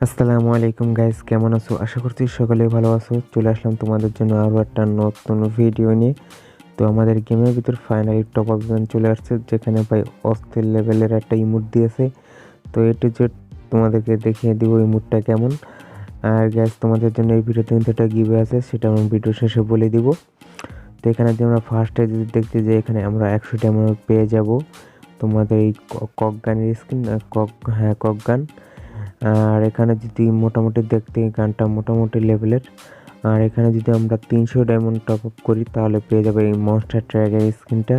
আসসালামু আলাইকুম গাইস কেমন আছো? আশা করছি সকলে ভালো আছো। চলে আসলাম তোমাদের জন্য আরও একটা নতুন ভিডিও নিয়ে। তো আমাদের গেমের ভিতর ফাইনালি টপ আপ ইভেন্ট চলে আসছে, যেখানে ভাই অস্থির লেভেলের একটা ইমোট দিয়েছে। তো এটু জেড তোমাদেরকে দেখিয়ে দিব ইমোটটা কেমন। আর গ্যাস তোমাদের জন্য এই ভিডিওতে কিন্তু একটা গিভে আছে, সেটা আমি ভিডিও শেষে বলে দিব। তো এখানে যদি আমরা ফার্স্টে যদি দেখতে যে এখানে আমরা একশো টাকা পেয়ে যাব। তোমাদের এই কক গানের স্ক্রিন কক হ্যাঁ কক গান। আর এখানে যদি মোটামুটি দেখতে গানটা মোটামুটি লেভেলের আর এখানে যদি আমরা তিনশো ডায়মন্ড টপ আপ করি, তাহলে পেয়ে যাবে এই মনস্টার ট্র্যাকের স্ক্রিনটা,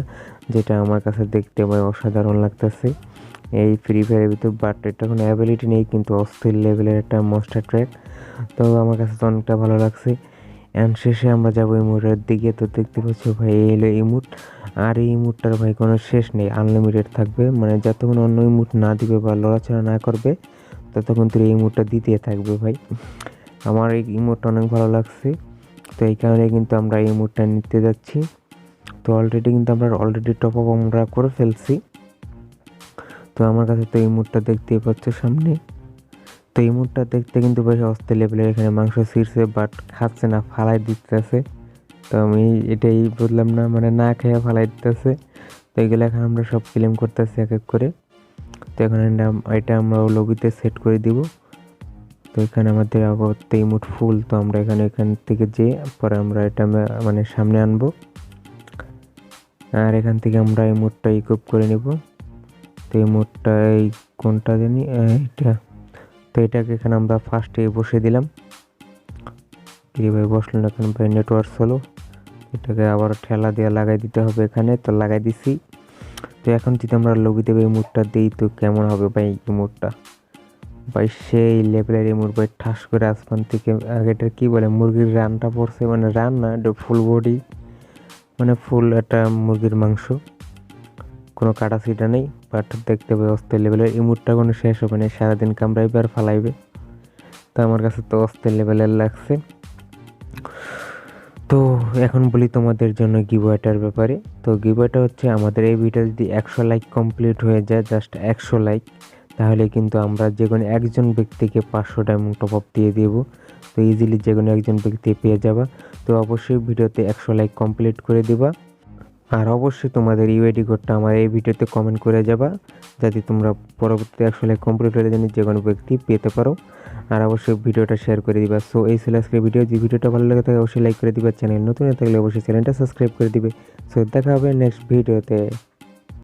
যেটা আমার কাছে দেখতে ভাই অসাধারণ লাগতেছে। এই ফ্রি ফায়ারের ভিতর বাট এটা কোনো অ্যাবিলিটি নেই, কিন্তু অস্থির লেভেলের একটা মনস্টার ট্র্যাক তো আমার কাছে তো অনেকটা ভালো লাগছে। অ্যান্ড শেষে আমরা যাব ইমুটের দিকে। তো দেখতে পাচ্ছ ভাই, এই এলো ইমুট আর এই ইমুটটার ভাই কোনো শেষ নেই। আনলিমিটেড থাকবে। মানে যতক্ষণ অন্য ইমুট না দিবে বা লড়াচড়া না করবে, ততক্ষণ তুই এই ইমোটটা দিতে থাকবে ভাই। আমার এই ইমোটটা অনেক ভালো লাগছে। তো এই কারণে কিন্তু আমরা এই ইমোটটা নিতে যাচ্ছি। তো অলরেডি কিন্তু আমরা অলরেডি টপ আপ আমরা করে ফেলছি। তো আমার কাছে তো এই মুডটা দেখতেই পাচ্ছ সামনে। তো এই মুডটা দেখতে কিন্তু বেশ অস্থির লেভেলের এখানে মাংস ছিঁড়ছে বাট খাচ্ছে না, ফালাই দিতেছে। তো আমি এটাই বুঝলাম না মানে না খেয়ে ফালাই দিতেছে। তো এগুলো এখন আমরা সব ক্লেম করতেছি এক এক করে। তো এখানে এটা আমরা লবিতে সেট করে দিব। তো এখানে আমাদের আবার ইমোট ফুল তো আমরা এখানে, এখান থেকে যে, পরে আমরা এটা মানে সামনে আনব। আর এখান থেকে আমরা এই মোটটা ইকুপ করে নেব। তো এই মোটটা এই কোনটা জানি এটা। এটাকে এখানে আমরা ফার্স্টে বসে দিলাম। কীভাবে বসল না কেন ভাই নেটওয়ার্ক হলো এটাকে আবার ঠেলা দিয়ে লাগাই দিতে হবে এখানে, তো লাগাই দিছি। তো এখন যদি আমরা লবিতে এই মুডটা দিই, তো কেমন হবে ভাই এই মুডটা? ভাই সেই লেভেলের এই মুড ভাই, ঠাস করে আসমান থেকে আগে এটা কী বলে, মুরগির রানটা পড়ছে মানে রান না, এটা ফুল বডি মানে ফুল একটা মুরগির মাংস। কোনো কাটা সিটা নেই বাট দেখতে পাই অস্থির লেভেলের এই মুডটা কোনো শেষ হবে না, সারাদিন কামড়াইবে আর ফালাইবে। তো আমার কাছে তো অস্থির লেভেলের লাগছে। তো এখন বলি তোমাদের জন্য গিবয়টার ব্যাপারে। তো গিবয়টা হচ্ছে আমাদের এই ভিডিও যদি একশো লাইক কমপ্লিট হয়ে যায় জাস্ট একশো লাইক তাহলে কিন্তু আমরা যে কোনো একজন ব্যক্তিকে পাঁচশো ডায়মন্ড টপ আপ দিয়ে দেব। তো ইজিলি যে কোনো একজন ব্যক্তি পেয়ে যাবা। তো অবশ্যই ভিডিওতে একশো লাইক কমপ্লিট করে দিবা। আর অবশ্যই তোমাদের ইউআইডি কোডটা আমার এই ভিডিওতে কমেন্ট করে যাবা, যাতে তোমরা পরবর্তীতে আসলে কম্পিউটারের জন্য জানি যে কোনো ব্যক্তি পেতে পারো। আর অবশ্যই ভিডিওটা শেয়ার করে দিবা। সো এই ছিল আজকের ভিডিও যদি ভিডিওটা ভালো লাগে থাকে অবশ্যই লাইক করে দিবা। চ্যানেল নতুন থাকলে অবশ্যই চ্যানেলটা সাবস্ক্রাইব করে দিবে। সো দেখা হবে নেক্সট ভিডিওতে